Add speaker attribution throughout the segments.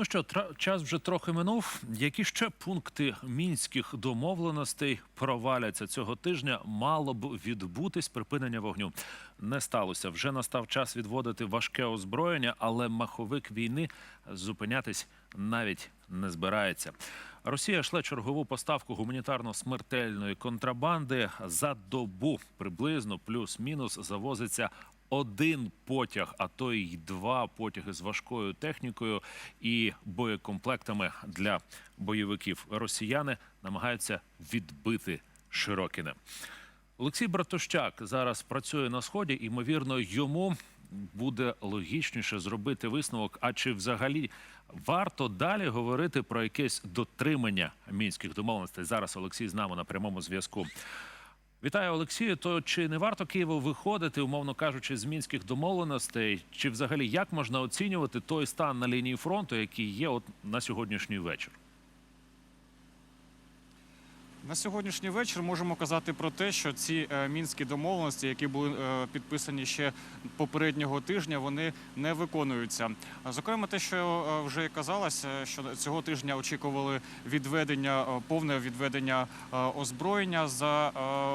Speaker 1: Ну що, час вже трохи минув. Які ще пункти мінських домовленостей проваляться цього тижня? Мало б відбутись припинення вогню. Не сталося. Вже настав час відводити важке озброєння, але маховик війни зупинятись навіть не збирається. Росія шле чергову поставку гуманітарно смертельної контрабанди за добу приблизно плюс-мінус завозиться один потяг, а то й два потяги з важкою технікою і боєкомплектами для бойовиків. Росіяни намагаються відбити Широкіне. Олексій Братощак зараз працює на сході. Ймовірно, йому буде логічніше зробити висновок. А чи взагалі варто далі говорити про якесь дотримання мінських домовленостей? Зараз Олексій з нами на прямому зв'язку. Вітаю, Олексію. То чи не варто Києву виходити, умовно кажучи, з мінських домовленостей? Чи взагалі як можна оцінювати той стан на лінії фронту, який є от на сьогоднішній вечір?
Speaker 2: На сьогоднішній вечір можемо казати про те, що ці е, мінські домовленості, які були е, підписані ще попереднього тижня, вони не виконуються. Зокрема, те, що е, вже казалось, що цього тижня очікували відведення повне відведення озброєння за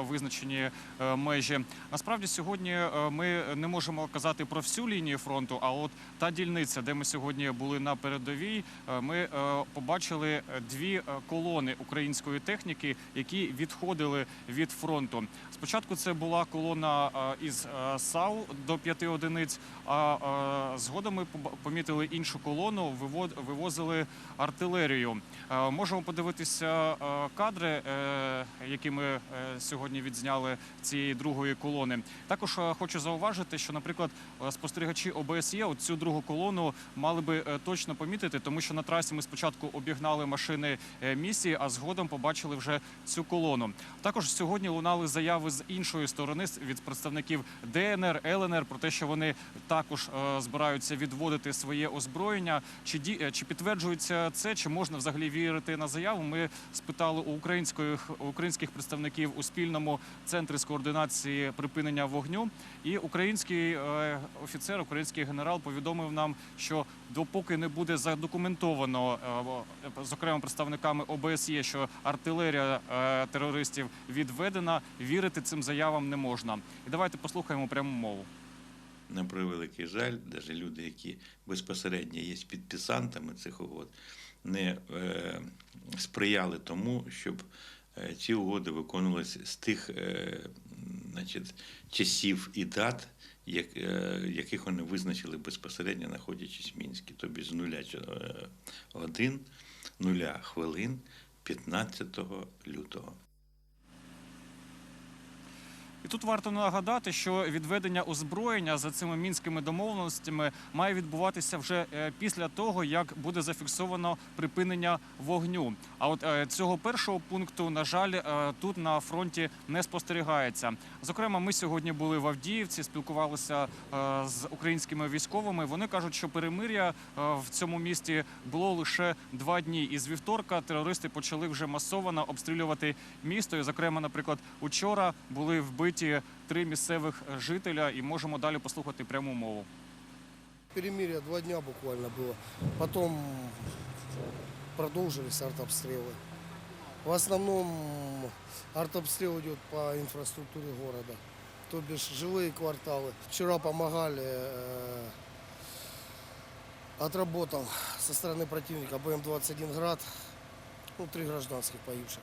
Speaker 2: визначені межі. Насправді сьогодні ми не можемо казати про всю лінію фронту. А от та дільниця, де ми сьогодні були на передовій, ми побачили дві колони української техніки, які відходили від фронту. Спочатку це була колона е, із е, САУ до п'яти одиниць. А е, згодом ми помітили іншу колону, вивозили артилерію. Можемо подивитися кадри, які ми сьогодні відзняли цієї другої колони. Також хочу зауважити, що, наприклад, спостерігачі ОБСЄ цю другу колону мали би точно помітити, тому що на трасі ми спочатку обігнали машини місії, а згодом побачили вже цю колону. Також сьогодні лунали заяви з іншої сторони від представників ДНР, ЛНР про те, що вони також е, збираються відводити своє озброєння. Чи ді е, чи підтверджується це, чи можна взагалі вірити на заяву? Ми спитали у українських українських представників у спільному центрі з координації припинення вогню. І український е, офіцер, український генерал повідомив нам, що допоки не буде задокументовано, зокрема представниками ОБСЄ, що артилерія е, терористів відведена, вірити цим заявам не можна. І давайте послухаємо пряму мову.
Speaker 3: На превеликий жаль, навіть люди, які безпосередньо є підписантами цих угод, не е, сприяли тому, щоб е, ці угоди виконувалися з тих е, значить, часів і дат, як, е, яких вони визначили безпосередньо знаходячись в Мінську, тобі з нуля е, годин, нуля хвилин 15 лютого.
Speaker 2: І тут варто нагадати, що відведення озброєння за цими мінськими домовленостями має відбуватися вже е, після того, як буде зафіксовано припинення вогню. А от е, цього першого пункту, на жаль, е, тут на фронті не спостерігається. Зокрема, ми сьогодні були в Авдіївці, спілкувалися з українськими військовими. Вони кажуть, що перемир'я в цьому місті було лише два дні. І з вівторка терористи почали вже масово обстрілювати місто. І, зокрема, наприклад, учора були вбиті три місцевих жителя, і можемо далі послухати пряму мову.
Speaker 4: Перемирие два дня буквально было. Потом продолжились артобстрелы. В основном артобстрел идет по инфраструктуре города. То бишь жилые кварталы. Вчера помогали, э, отработал со стороны противника БМ-21 «Град». Ну, три гражданских погибших.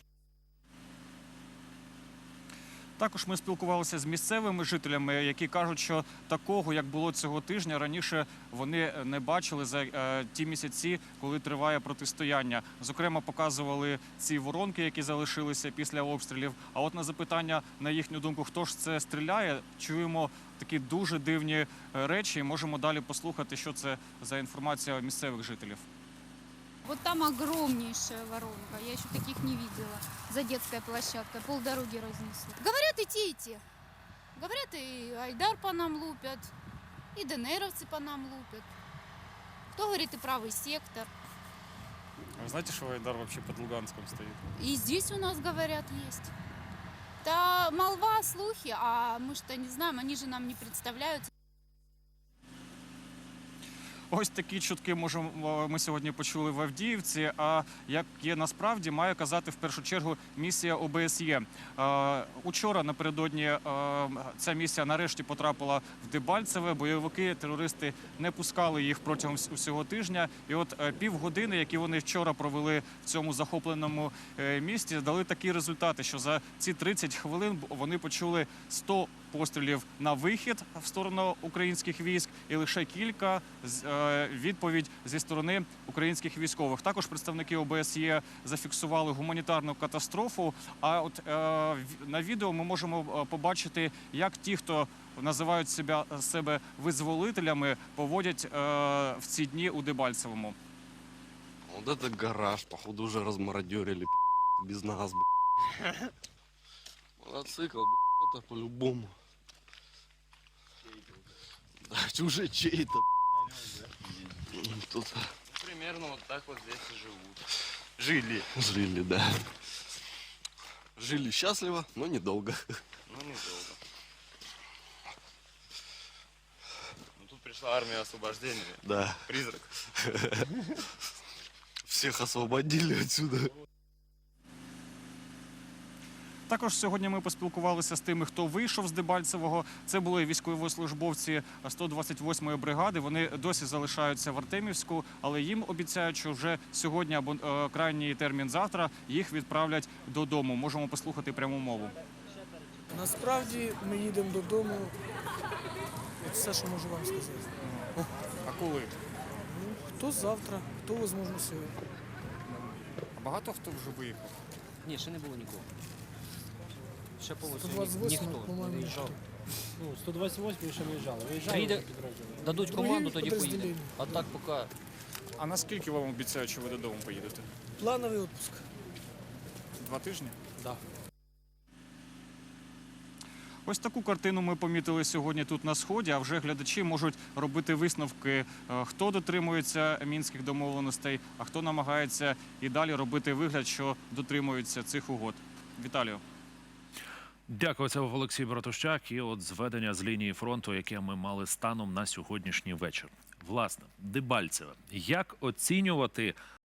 Speaker 2: Також ми спілкувалися з місцевими жителями, які кажуть, що такого, як було цього тижня, раніше вони не бачили за е, ті місяці, коли триває протистояння. Зокрема, показували ці воронки, які залишилися після обстрілів. А от на запитання, на їхню думку, хто ж це стріляє, чуємо такі дуже дивні е, речі. Можемо далі послухати, що це за інформація місцевих жителів.
Speaker 5: Вот там огромнейшая воронка. Я еще таких не видела. За детской площадкой. Полдороги разнесло. Говорят, идти, идти. Говорят, и Айдар по нам лупят, и ДНРовцы по нам лупят. Кто говорит, и правый сектор.
Speaker 2: Ви знаєте, що Айдар взагалі під Луганськом стоїть?
Speaker 5: И здесь у нас, говорят, есть. Да молва, слухи, а мы что не знаем, они же нам не представляются.
Speaker 2: Ось такі чутки можемо ми сьогодні почули в Авдіївці. А як є насправді, має казати в першу чергу місія ОБСЄ. Учора напередодні ця місія нарешті потрапила в Дебальцеве. Бойовики, терористи не пускали їх протягом усього тижня. І от е, півгодини, які вони вчора провели в цьому захопленому е, місті, дали такі результати, що за ці 30 хвилин вони почули 100 пострілів на вихід в сторону українських військ, і лише кілька е, відповідь зі сторони українських військових. Також представники ОБСЄ зафіксували гуманітарну катастрофу. А от е, на відео ми можемо е, побачити, як ті, хто називають себе, себе визволителями, поводять в ці дні у Дебальцевому.
Speaker 6: Вот это гараж, походу, уже размародерили без нас, б***ь. Мотоцикл, б***ь, это по-любому. Да, уже чей-то. Тут
Speaker 7: Примерно вот так вот здесь и живут.
Speaker 6: жили. Жили, да. Жили счастливо, но недолго.
Speaker 7: Ну, недолго. Ну, тут пришла армия освобождения.
Speaker 6: Да.
Speaker 7: Призрак.
Speaker 6: Всех освободили отсюда.
Speaker 2: Також сьогодні ми поспілкувалися з тими, хто вийшов з Дебальцевого. Це були військовослужбовці 128-ї бригади. Вони досі залишаються в Артемівську, але їм обіцяють, що вже сьогодні або е, крайній термін завтра їх відправлять додому. Можемо послухати пряму мову.
Speaker 8: Насправді ми їдемо додому. Все, що можу вам сказати.
Speaker 2: А коли?
Speaker 8: Ну, хто завтра, хто, можливо, сьогодні.
Speaker 2: А Багато хто вже виїхав.
Speaker 9: Ні, ще не було нікого. Ще по
Speaker 8: 128,
Speaker 9: ніхто не
Speaker 8: по-моєму,
Speaker 9: виїжджав.
Speaker 10: Ну, 128 ще виїжджали. Виїжджали
Speaker 9: Приїде-
Speaker 10: підрозділи.
Speaker 9: Дадуть
Speaker 8: Другі
Speaker 9: команду, тоді
Speaker 8: підрозділення.
Speaker 9: А так поки
Speaker 2: А наскільки вам обіцяють, що ви додому поїдете?
Speaker 8: Плановий відпуск.
Speaker 2: Два тижні?
Speaker 10: Да.
Speaker 2: Ось таку картину ми помітили сьогодні тут на сході. А вже глядачі можуть робити висновки, е, хто дотримується мінських домовленостей, а хто намагається і далі робити вигляд, що дотримуються цих угод. Віталію.
Speaker 1: Дякую, це був Олексій Братущак. І от зведення з лінії фронту, яке ми мали станом на сьогоднішній вечір. Власне, Дебальцеве. Як оцінювати